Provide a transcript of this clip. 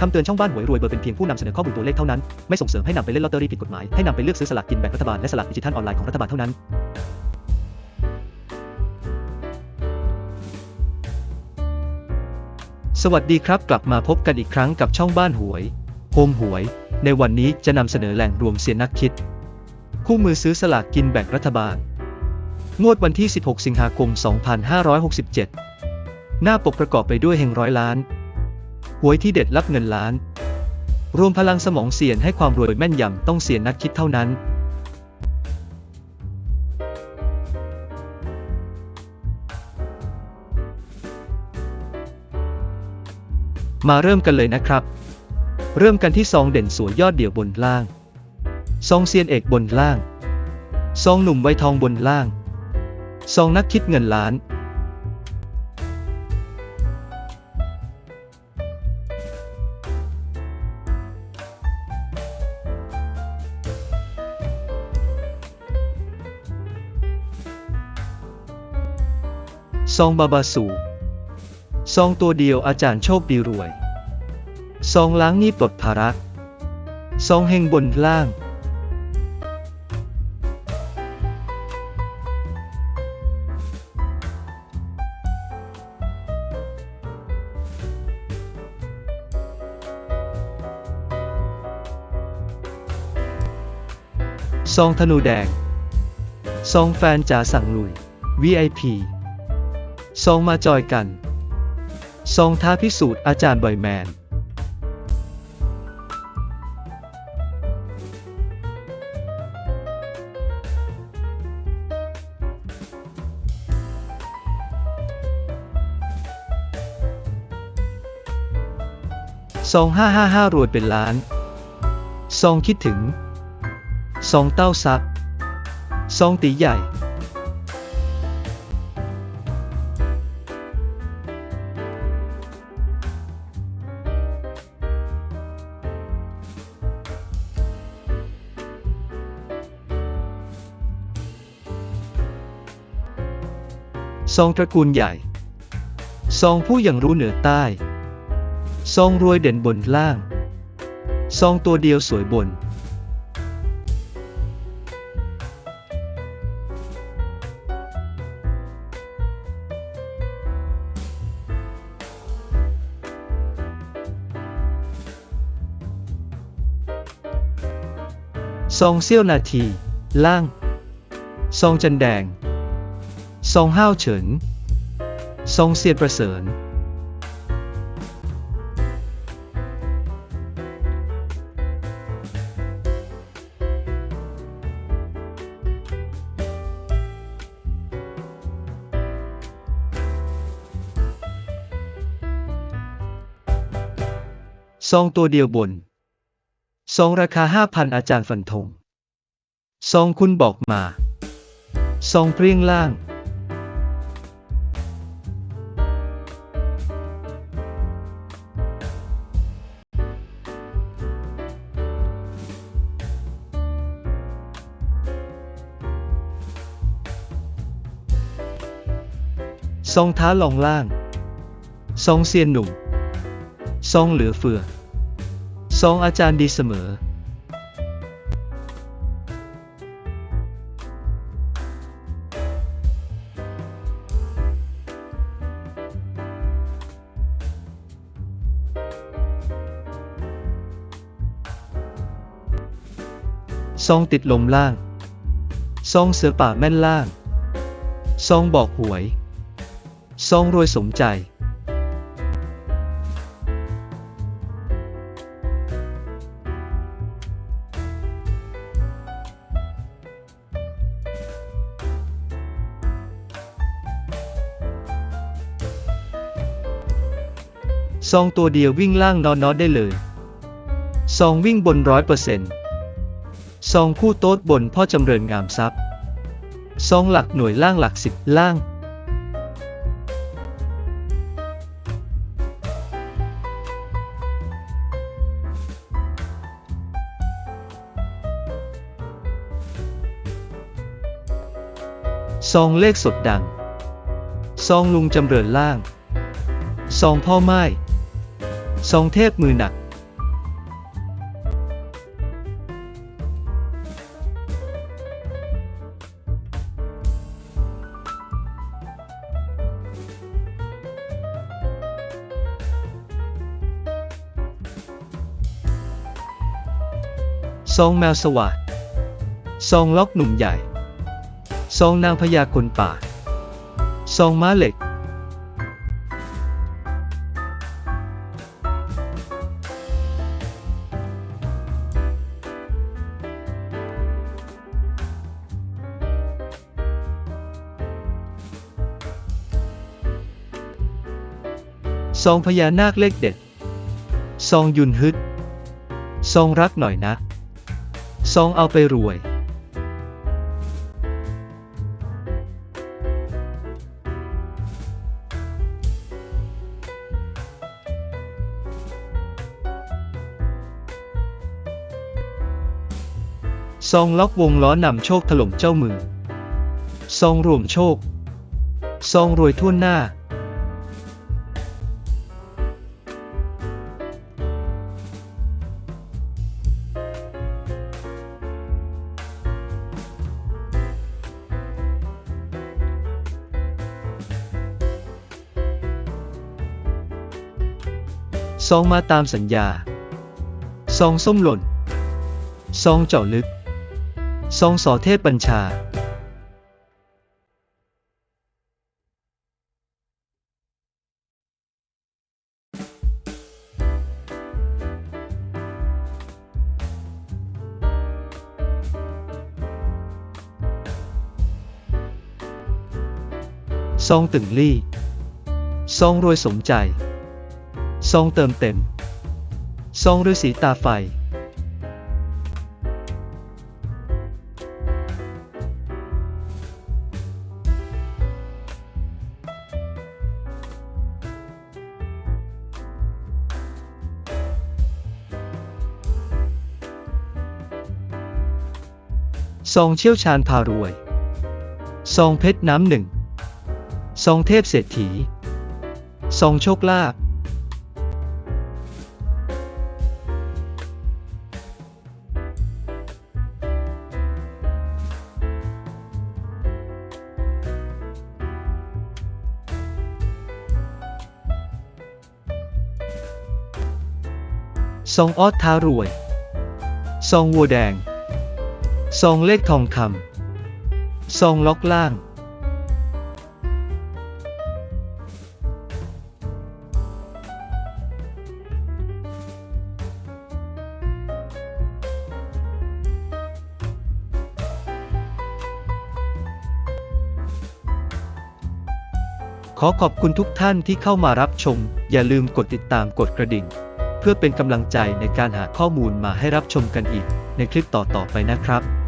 คำเตือนช่องบ้านหวยรวยเบอร์เป็นเพียงผู้นำเสนอข้อมูลตัวเลขเท่านั้น ไม่ส่งเสริมให้นำไปเล่นลอตเตอรี่ผิดกฎหมาย ให้นำไปเลือกซื้อสลากกินแบ่งรัฐบาลและสลากดิจิทัลออนไลน์ของรัฐบาลเท่านั้น สวัสดีครับ กลับมาพบกันอีกครั้งกับช่องบ้านหวยโฮมหวย ในวันนี้จะนำเสนอแหล่งรวมเซียนนักคิด คู่มือซื้อสลากกินแบ่งรัฐบาล งวดวันที่ 16 สิงหาคม 2567 หน้าปกประกอบไปด้วยเฮงร้อยล้าน หวยที่เด็ดรับเงินล้าน รวมพลังสมองเซียนให้ความรวยแม่นยำต้องเซียนนักคิดเท่านั้นมาเริ่มกันเลยนะครับ เริ่มกันที่ซองเด่นสวยยอดเดี่ยวบนล่าง ซองเซียนเอกบนล่าง ซองหนุ่มไวทองบนล่าง ซองนักคิดเงินล้าน ซองบาบาสูซองตัวเดียวอาจารย์โชคดีรวยซองล้างหนี้ปลดภาระซองเฮงบนล่าง ซองธนูแดง ซองแฟนจ๋าสั่งลุย VIP ซองมาจอยกัน ซองท้าพิสูจน์อาจารย์บอยแมน ซองห้าห้าห้ารวยเป็นล้าน ซองคิดถึง ซองเต้าซัก ซองตีใหญ่ ซองตระกูลใหญ่ ซองผู้อย่างรู้เหนือใต้ ซองรวยเด่นบนล่าง ซองตัวเดียวสวยบน ซองเซี่ยวนาที ล่าง ซองจันแดง ซองห้าวเฉินซองเซียนประเสริญซองตัวเดียวบนซองราคา5,000อาจารย์ฟันธงซองคุณบอกมาซองเปรี้ยงล่าง ซองท้าลองล่างซองเซียนหนุ่มซองเหลือเฟือซองอาจารย์ดีเสมอซองติดลมล่างซองเสือป่าแม่นล่างซองบอกหวย ซองรวยสมใจซองตัวเดียววิ่งล่างนอนนอได้เลยซองวิ่งบนร้อยเปอร์เซ็นต์ซองคู่โต๊ดบนพ่อจำเริญงามทรัพย์ซองหลักหน่วยล่างหลักสิบล่าง ซองเลขสดดัง ซองลุงจำเริญล่าง ซองพ่อไม้ ซองเทพมือหนัก ซองแมวสว่าดซองล็อกหนุ่มใหญ่ ซองนางพญาคนป่า ซองม้าเหล็ก ซองพญานาคเลขเด็ด ซองยุนฮึด ซองรักหน่อยนะ ซองเอาไปรวย ซองล็อกวงล้อนำโชคถล่มเจ้ามือ ซองรวมโชค ซองรวยทั่วหน้า ซองมาตามสัญญา ซองส้มหล่น ซองเจาะลึก ซองสอเทพบัญชาซองตึงลี่ซองรวยสมใจซองเติมเต็มซองฤาษีตาไฟ ซองเชี่ยวชาญพารวยซองเพชรน้ำหนึ่งซองเทพเศรษฐีซองโชคลาภซองออดท้ารวยซองวัวแดง ซองเลขทองคำซองล็อกล่าง ขอขอบคุณทุกท่านที่เข้ามารับชม อย่าลืมกดติดตามกดกระดิ่ง เพื่อเป็นกำลังใจในการหาข้อมูลมาให้รับชมกันอีกในคลิปต่อๆไปนะครับ